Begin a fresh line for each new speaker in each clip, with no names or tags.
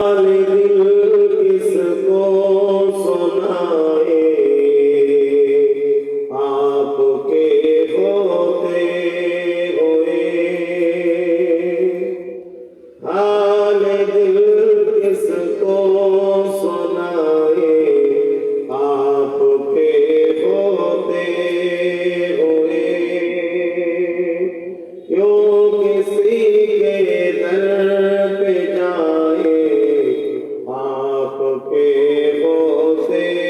Hallelujah. কে বসে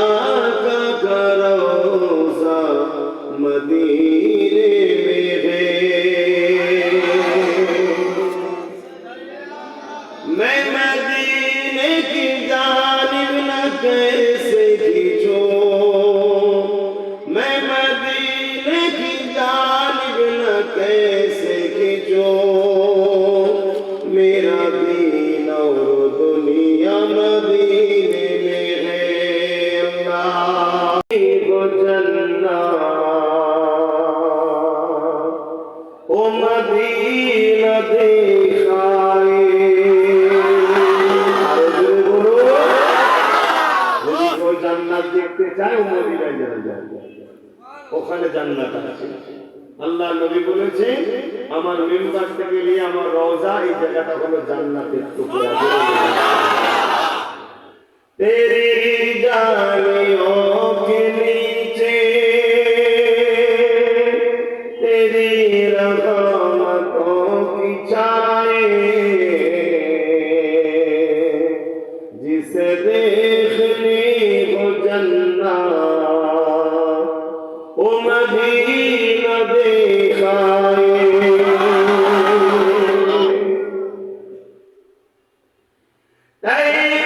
ওখানে জান্নাত আছে। আল্লাহ নবী বলেছে আমার মেম্বার থেকে নিয়ে আমার রওজা এই জায়গাটা হলো জান্নাতের টুকরা। তেরে জাল Hey!